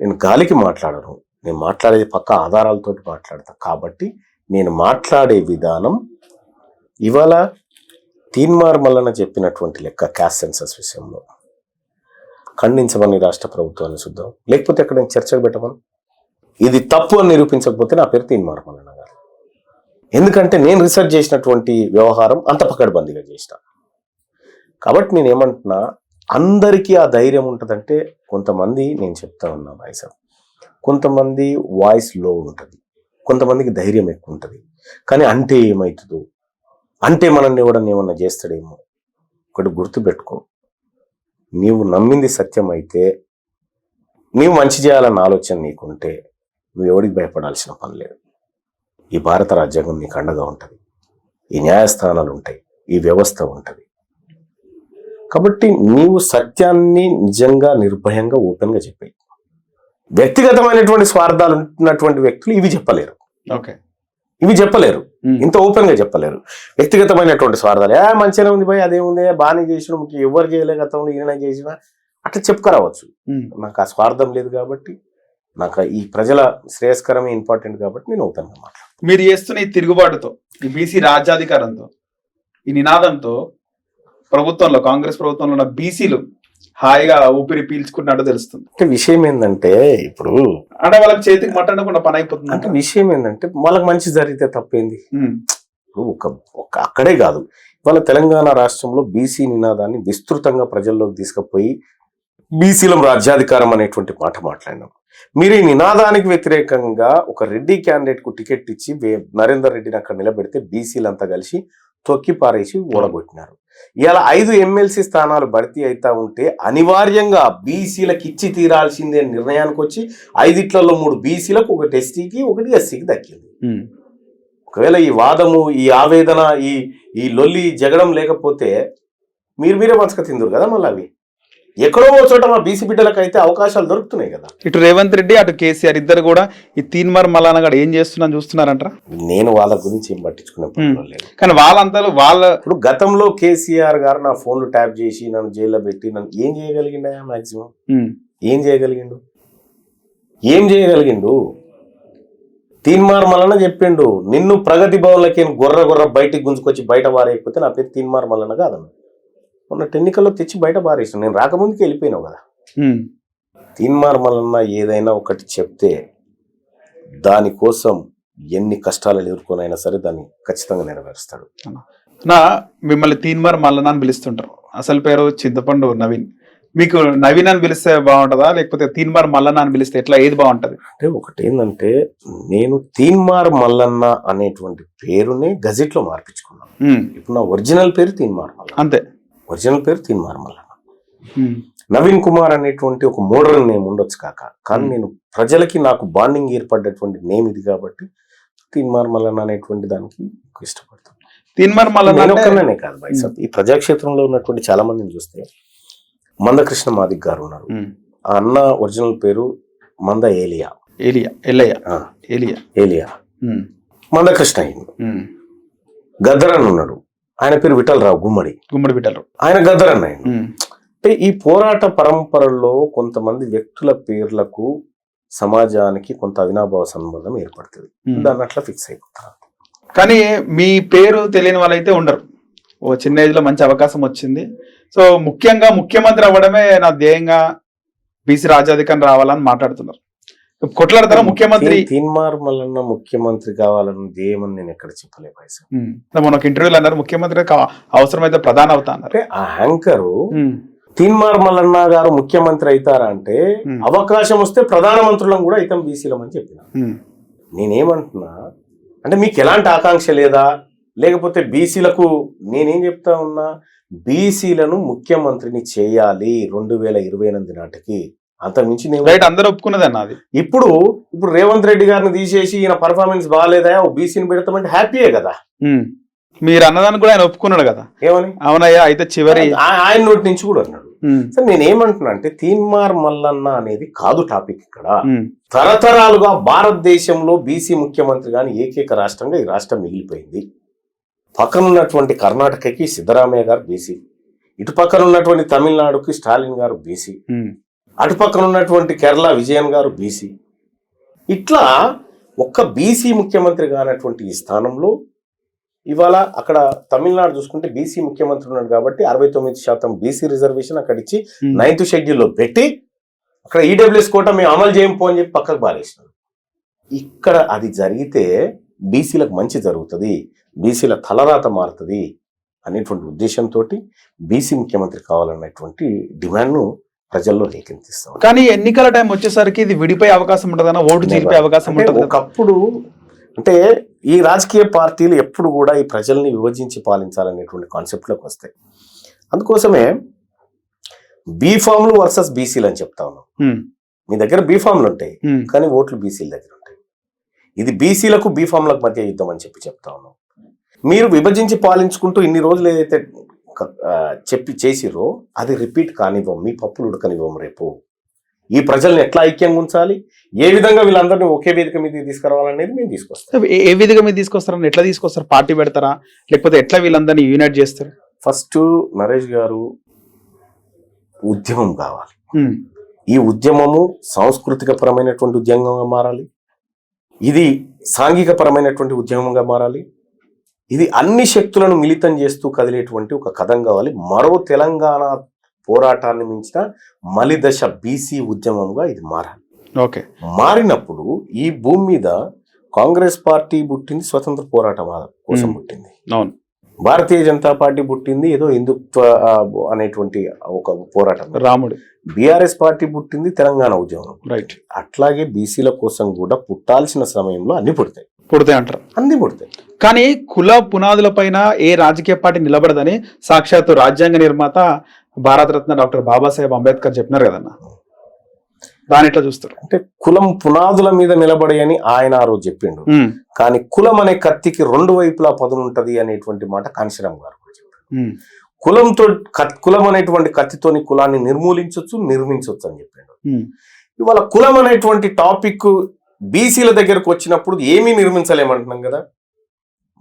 నేను గాలికి మాట్లాడను. నేను మాట్లాడేది పక్క ఆధారాలతో మాట్లాడతా. కాబట్టి నేను మాట్లాడే విధానం ఇవాళ తీన్మార్ మల్లన చెప్పినటువంటి లెక్క క్యాస్ట్ సెన్సస్ విషయంలో. ఖండించమని రాష్ట్ర ప్రభుత్వాన్ని చూద్దాం. లేకపోతే ఎక్కడ నేను చర్చకు పెట్టమని? ఇది తప్పు అని నిరూపించకపోతే నా పేరు తీన్మార్ మల్లన గారు. ఎందుకంటే నేను రీసెర్చ్ చేసినటువంటి వ్యవహారం అంత పకడ్బందీగా చేసిన. కాబట్టి నేను ఏమంటున్నా అందరికీ ఆ ధైర్యం ఉంటుందంటే కొంతమంది నేను చెప్తా ఉన్నా వాయిస్ కొంతమంది వాయిస్లో ఉంటుంది. కొంతమందికి ధైర్యం ఎక్కువ ఉంటుంది. కానీ అంటే ఏమవుతుందో అంటే మనల్ని ఎవడన్నా ఏమన్నా చేస్తాడేమో ఒకటి గుర్తుపెట్టుకో. నీవు నమ్మింది సత్యం అయితే నీవు మంచి చేయాలన్న ఆలోచన నీకుంటే నువ్వు ఎవడికి భయపడాల్సిన పని లేదు. ఈ భారత రాజ్యాంగం నీకు అండగా ఉంటుంది. ఈ న్యాయస్థానాలు ఉంటాయి. ఈ వ్యవస్థ ఉంటుంది. కాబట్టి నీవు సత్యాన్ని నిజంగా నిర్భయంగా ఓపెన్గా చెప్పాయి. వ్యక్తిగతమైనటువంటి స్వార్థాలు ఉన్నటువంటి వ్యక్తులు ఇవి చెప్పలేరు. ఓకే. ఇవి చెప్పలేరు. ఇంత ఓపెన్గా చెప్పలేరు. వ్యక్తిగతమైనటువంటి స్వార్థాలు ఏ మంచిగానే ఉంది భయ్ అదేముంది బాగానే చేసిన ముఖ్యం ఎవరు చేయలే గతంలో ఈయన చేసిన అట్లా చెప్పుకురావచ్చు. నాకు ఆ స్వార్థం లేదు కాబట్టి నాకు ఈ ప్రజల శ్రేయస్కరమే ఇంపార్టెంట్ కాబట్టి నేను ఓపెన్గా మాట్లాడతాను మీరు చేస్తున్న ఈ తిరుగుబాటుతో ఈ బీసీ రాజ్యాధికారంతో ఈ నినాదంతో ప్రభుత్వంలో కాంగ్రెస్ ప్రభుత్వంలో ఉన్న బీసీలు హాయిగా ఊపిరి పీల్చుకున్నట్టు తెలుస్తుంది. అంటే విషయం ఏంటంటే ఇప్పుడు అంటే వాళ్ళకి చేతికి మట్టకుండా పని అయిపోతుంది. అంటే విషయం ఏంటంటే వాళ్ళకి మంచి జరిగితే తప్పేంది? ఇప్పుడు ఒక ఒక అక్కడే కాదు. ఇవాళ తెలంగాణ రాష్ట్రంలో బీసీ నినాదాన్ని విస్తృతంగా ప్రజల్లోకి తీసుకుపోయి బీసీలం రాజ్యాధికారం అనేటువంటి మాట మాట్లాడినాం. మీరు ఈ నినాదానికి వ్యతిరేకంగా ఒక రెడ్డి క్యాండిడేట్కు టికెట్ ఇచ్చి నరేందర్ రెడ్డిని అక్కడ నిలబెడితే బీసీలంతా కలిసి తొక్కి పారేసి ఓడగొట్టినారు ఇలా ఐదు ఎమ్మెల్సీ స్థానాలు భర్తీ అవుతా ఉంటే అనివార్యంగా బీసీలకు ఇచ్చి తీరాల్సిందే నిర్ణయానికి వచ్చి ఐదిట్లలో మూడు బీసీలకు ఒకటి ఎస్టీకి ఒకటి ఎస్సీకి దక్కింది. ఒకవేళ ఈ వాదము ఈ ఆవేదన ఈ ఈ లొల్లి జగడం లేకపోతే మీరు మీరే మంచక తిందురు కదా మళ్ళీ అవి? ఎక్కడో చోట మా బీసీ బిడ్డలకు అయితే అవకాశాలు దొరుకుతున్నాయి కదా. ఇటు రేవంత్ రెడ్డి అటు కేసీఆర్ ఇద్దరు కూడా ఈ తీన్మార్ మలానా గడ ఏం చేస్తున్నా చూస్తున్నారంటారా? నేను వాళ్ళ గురించి ఏం పట్టించుకునే కానీ వాళ్ళంతా వాళ్ళ ఇప్పుడు గతంలో కేసీఆర్ గారు నా ఫోన్లు ట్యాప్ చేసి నన్ను జైల్లో పెట్టి నన్ను ఏం చేయగలిగిండా మాక్సిమం? ఏం చేయగలిగిండు? ఏం చేయగలిగిండు? తీన్మార్ మల్లన చెప్పిండు నిన్ను ప్రగతి భవన్లకి గొర్ర గొర్ర బయటికి గుంజుకొచ్చి బయట పారేయకపోతే నా పేరు తీన్మార్ మల్లన కాదన్న. మొన్న ఎన్నికల్లో తెచ్చి బయట పారేసిన. నేను రాకముందుకి వెళ్ళిపోయినావు కదా. ఉమ్, తీన్మార్ మల్లన్న ఏదైనా ఒకటి చెప్తే దానికోసం ఎన్ని కష్టాలు ఎదుర్కొనైనా సరే దాన్ని ఖచ్చితంగా నెరవేరుస్తాడు. నా మిమ్మల్ని తీన్మార్ మల్లన అని పిలుస్తుంటారు. అసలు పేరు చింతపండు నవీన్. మీకు నవీన్ అని పిలిస్తే బాగుంటుందా? లేకపోతే తీన్మార్ మల్లన అని పిలిస్తే ఎట్లా? ఏది బాగుంటది? అంటే ఒకటి ఏంటంటే నేను తీన్మార్ మల్లన్న అనేటువంటి పేరునే గజెట్లో మార్పించుకున్నాను ఇప్పుడు నా ఒరిజినల్ పేరు తీన్మార్ మల్లన్న అంతే. ఒరిజినల్ పేరు తీన్మార్ మల్లన్న ఉమ్, నవీన్ కుమార్ అనేటువంటి ఒక మోడర్న్ నేమ్ ఉండొచ్చు కాక. కానీ నేను ప్రజలకి నాకు బాండింగ్ ఏర్పడ్డటువంటి నేమ్ ఇది కాబట్టి తీన్మార్ మల్లన్న అనేటువంటి దానికి ఇష్టపడతాను. తీన్మార్ మల్లన నేను అంటే- ఒక్కనే కాదు భాయ్ సాబ్. ఈ ప్రజాక్షేత్రంలో ఉన్నటువంటి చాలా మందిని చూస్తే మందకృష్ణ మాదిక్ గారు ఉన్నారు. ఆ అన్న ఒరిజినల్ పేరు మంద ఏలియా. ఏలియా ఎల్లయ్య. ఏలియా. ఏలియా. మందకృష్ణ గద్దరన్ ఉన్నాడు. ఆయన పేరు విఠలరావు గుమ్మడి. గుమ్మడి బిడ్డలు ఆయన గద్దరన్ ఆయన. ఉమ్, అంటే ఈ పోరాట పరంపరలో కొంతమంది వ్యక్తుల పేర్లకు సమాజానికి కొంత అవినాభావ సంబంధం ఏర్పడుతుంది. దాన్ని అట్లా ఫిక్స్ అయిపోతారు. కానీ మీ పేరు తెలియని వాళ్ళైతే ఉండరు. ఓ చిన్న ఏజ్లో మంచి అవకాశం వచ్చింది. సో ముఖ్యంగా ముఖ్యమంత్రి అవ్వడమే నా ధ్యేయంగా బీసీ రాజ్యాధికారం రావాలని మాట్లాడుతున్నారు. కొట్లాడతారా ముఖ్యమంత్రి? తీ- తీన్మార్ మల్లన్న ముఖ్యమంత్రి కావాలని ధ్యేయమని నేను ఎక్కడ చెప్పలే పైసా. ఉమ్, మన ఒక ఇంటర్వ్యూలో అన్నారు ముఖ్యమంత్రి అవసరమైతే ప్రధాన అవుతా అన్నారు. అంటే ఆ యాంకరు ఉమ్, తీన్మార్ మల్లన్న గారు ముఖ్యమంత్రి అవుతారా అంటే. అవకాశం వస్తే ప్రధానమంత్రులను కూడా ఇతం బీసీలమని చెప్పిన. నేనేమంటున్నా అంటే మీకు ఎలాంటి ఆకాంక్ష లేదా? లేకపోతే బీసీలకు నేనేం చెప్తా ఉన్నా బీసీలను ముఖ్యమంత్రిని చేయాలి రెండు వేల ఇరవై ఎనిమిది నాటికి. అంత మించి నేను రైట్ అందరూ ఒప్పుకున్నది అన్న అది. ఇప్పుడు ఇప్పుడు రేవంత్ రెడ్డి గారిని తీసేసి ఈయన పర్ఫార్మెన్స్ బాగాలేదా? ఓ బీసీని పెడతామంటే హ్యాపీయే కదా. మీరు అన్నదానికి కూడా ఆయన ఒప్పుకున్నాడు కదా. ఏమని? అవునయ్యా అయితే చివరి ఆయన నోటి నుంచి కూడా అన్నాడు. సరే నేను ఏమంటున్నా అంటే తీన్మార్ మల్లన్న అనేది కాదు టాపిక్ ఇక్కడ. తరతరాలుగా భారతదేశంలో బీసీ ముఖ్యమంత్రి గాని ఏకైక రాష్ట్రంగా ఈ రాష్ట్రం మిగిలిపోయింది. పక్కన ఉన్నటువంటి కర్ణాటకకి సిద్ధరామయ్య గారు బీసీ ఇటు పక్కన ఉన్నటువంటి తమిళనాడుకి స్టాలిన్ గారు బీసీ అటుపక్కన ఉన్నటువంటి కేరళ విజయన్ గారు బీసీ ఇట్లా ఒక్క బీసీ ముఖ్యమంత్రి కానటువంటి ఈ స్థానంలో ఇవాళ అక్కడ తమిళనాడు చూసుకుంటే బీసీ ముఖ్యమంత్రి ఉన్నాడు కాబట్టి అరవై తొమ్మిది శాతం బీసీ రిజర్వేషన్ అక్కడ ఇచ్చి ఉమ్. నైన్త్ షెడ్యూల్లో పెట్టి అక్కడ ఈడబ్ల్యూఎస్ కోట మేము అమలు చేయం అని చెప్పి పక్కకు బారేసినారు ఇక్కడ అది జరిగితే బీసీలకు మంచి జరుగుతుంది బీసీల తలరాత మారుతుంది అనేటువంటి ఉద్దేశంతో బీసీ ముఖ్యమంత్రి కావాలన్నటువంటి డిమాండ్ను ప్రజల్లో రేకెత్తిస్తాం కానీ ఎన్నికల టైం వచ్చేసరికి ఇది విడిపోయే అవకాశం ఉంటుందన్న ఓటు చీలిపే అవకాశం ఉంటుంది. ఒకప్పుడు అంటే ఈ రాజకీయ పార్టీలు ఎప్పుడు కూడా ఈ ప్రజల్ని విభజించి పాలించాలనేటువంటి కాన్సెప్ట్లోకి వస్తాయి. అందుకోసమే బీఫామ్లు వర్సెస్ బీసీలు అని చెప్తా ఉన్నాం. మీ దగ్గర బీఫామ్లు ఉంటాయి కానీ ఓట్లు బీసీల దగ్గర ఉంటాయి. ఇది బీసీలకు బీఫామ్లకు మధ్య యుద్ధం అని చెప్పి చెప్తా ఉన్నాం. మీరు విభజించి పాలించుకుంటూ ఇన్ని రోజులు ఏదైతే క- ఆ, చెప్పి చేసిరో అది రిపీట్ కానివ్వం మీ పప్పులు ఉడకనివ్వం రేపు. ఈ ప్రజల్ని ఎట్లా ఐక్యంగా ఉంచాలి? ఏ విధంగా వీళ్ళందరినీ ఒకే వేదిక మీద తీసుకురావాలనేది మేము తీసుకొస్తాం. ఏ- విధంగా మీరు తీసుకొస్తారని ఎట్లా తీసుకొస్తారు? పార్టీ పెడతారా? లేకపోతే ఎట్లా వీళ్ళందరినీ యూనైట్ చేస్తారు? ఫస్ట్ నరేష్ గారు ఉద్యమం కావాలి. ఈ ఉద్యమము సాంస్కృతిక పరమైనటువంటి ఉద్యమంగా మారాలి. ఇది సాంఘిక పరమైనటువంటి ఉద్యమంగా మారాలి. ఇది అన్ని శక్తులను మిళితం చేస్తూ కదిలేటువంటి ఒక కథం కావాలి. మరో తెలంగాణ పోరాటాన్ని మించిన మలిదశ బీసీ ఉద్యమంగా ఇది మారాలి. ఓకే. మారినప్పుడు ఈ భూమి మీద కాంగ్రెస్ పార్టీ పుట్టింది స్వతంత్ర పోరాటం కోసం. పుట్టింది. అవును. భారతీయ జనతా పార్టీ పుట్టింది ఏదో హిందుత్వ అనేటువంటి ఒక పోరాటం. రాముడు. బీఆర్ఎస్ పార్టీ పుట్టింది తెలంగాణ ఉద్యమం. రైట్. అట్లాగే బీసీల కోసం కూడా పుట్టాల్సిన సమయంలో అన్ని పుడతాయి. పుడితే అంటారు. అన్ని పుడతాయి కానీ కుల పునాదుల పైన ఏ రాజకీయ పార్టీ నిలబడదని సాక్షాత్తు రాజ్యాంగ నిర్మాత భారతరత్న డాక్టర్ బాబాసాహెబ్ అంబేద్కర్ చెప్పినారు కదన్న. దాని ఎట్లా చూస్తారు? అంటే కులం పునాదుల మీద నిలబడి అని ఆయన ఆ రోజు చెప్పిండు. కానీ కులం అనే కత్తికి రెండు వైపులా పదునుంటది అనేటువంటి మాట కాంశీరామ్ గారు కూడా చెప్పారు. కులంతో కులం అనేటువంటి కత్తితోని కులాన్ని నిర్మూలించవచ్చు నిర్మించవచ్చు అని చెప్పిండు. ఇవాళ కులం అనేటువంటి టాపిక్ బీసీల దగ్గరకు వచ్చినప్పుడు ఏమీ నిర్మించలేమంటున్నాం కదా.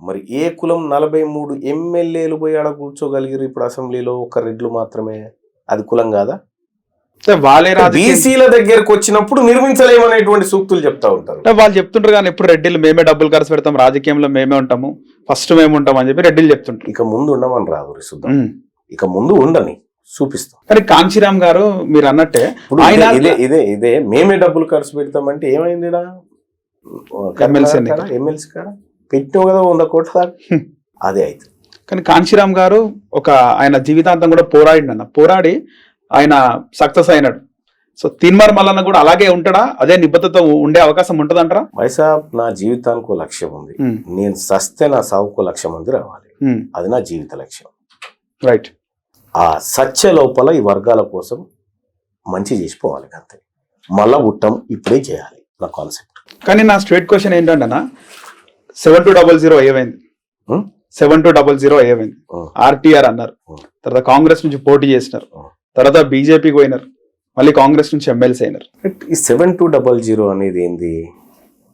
మరి ఏ కులం నలభై మూడు ఎమ్మెల్యేలు పోయి ఆడ కూర్చోగలిగారు ఇప్పుడు అసెంబ్లీలో ఒక రెడ్లు మాత్రమే? అది కులం కాదా? వాళ్ళే బీసీల దగ్గరకు వచ్చినప్పుడు నిర్మించలేమనేటువంటి సూక్తులు చెప్తా ఉంటారు. అంటే వాళ్ళు చెప్తుంటారు కానీ ఎప్పుడు రెడ్డిలు మేమే డబ్బులు ఖర్చు పెడతాం రాజకీయంలో మేమే ఉంటాము ఫస్ట్ మేము ఉంటాం అని చెప్పి రెడ్డిలు చెప్తుంటారు ఇక ముందు ఉండమని రాదు. ఇక ముందు ఉండని. చూపిస్తాం. కానీ కాంచీరామ్ గారు మీరు అన్నట్టే ఆయన- ఇదే- ఇదే ఇదే మేమే డబ్బులు ఖర్చు పెడతామంటే ఏమైంది ఎమ్మెల్సీ పెట్టినావు కదా వంద కోట్ల దాకా. అదే అయితే. కానీ కాంచీరామ్ గారు ఒక ఆయన జీవితాంతం కూడా పోరాడిండు అన్న. పోరాడి ఆయన సక్సెస్ అయినాడు. సో తీన్మార్ మల్లన్న కూడా అలాగే ఉంటాడా? అదే నిబద్ధతతో ఉండే అవకాశం ఉంటదంటారా? వైసాబ్ నా జీవితానికి లక్ష్యం ఉంది. నేను సస్తే నా సాగుకు లక్ష్యం ఉంది రావాలి. అది నా జీవిత లక్ష్యం. రైట్. ఆ సత్య లోపల ఈ వర్గాల కోసం మంచి చేసిపోవాలి అంతే. మళ్ళా ఉట్టం ఇప్పుడే చేయాలి. నా కాన్సెప్ట్ కానీ నా స్ట్రేట్ క్వశ్చన్ ఏంటంటే సెవెన్ టూ డబల్ జీరో ఏమైంది? సెవెన్ టూ డబల్ జీరో ఏమైంది. ఆర్టీఆర్ అన్నారు. తర్వాత కాంగ్రెస్ నుంచి పోటీ చేసినారు. తర్వాత బీజేపీకి పోయినారు. మళ్ళీ కాంగ్రెస్ నుంచి ఎమ్మెల్సీ అయినారు. ఈ సెవెన్ టూ డబల్ జీరో అనేది ఏంది?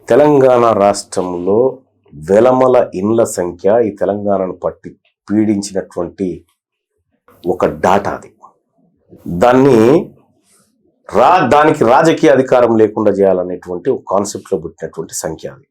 తెలంగాణ రాష్ట్రంలో వెలమల ఇండ్ల సంఖ్య ఈ తెలంగాణను పట్టి పీడించినటువంటి ఒక డాటా అది. దాన్ని రా దానికి రాజకీయ అధికారం లేకుండా చేయాలనేటువంటి ఒక కాన్సెప్ట్లో పుట్టినటువంటి సంఖ్య అది.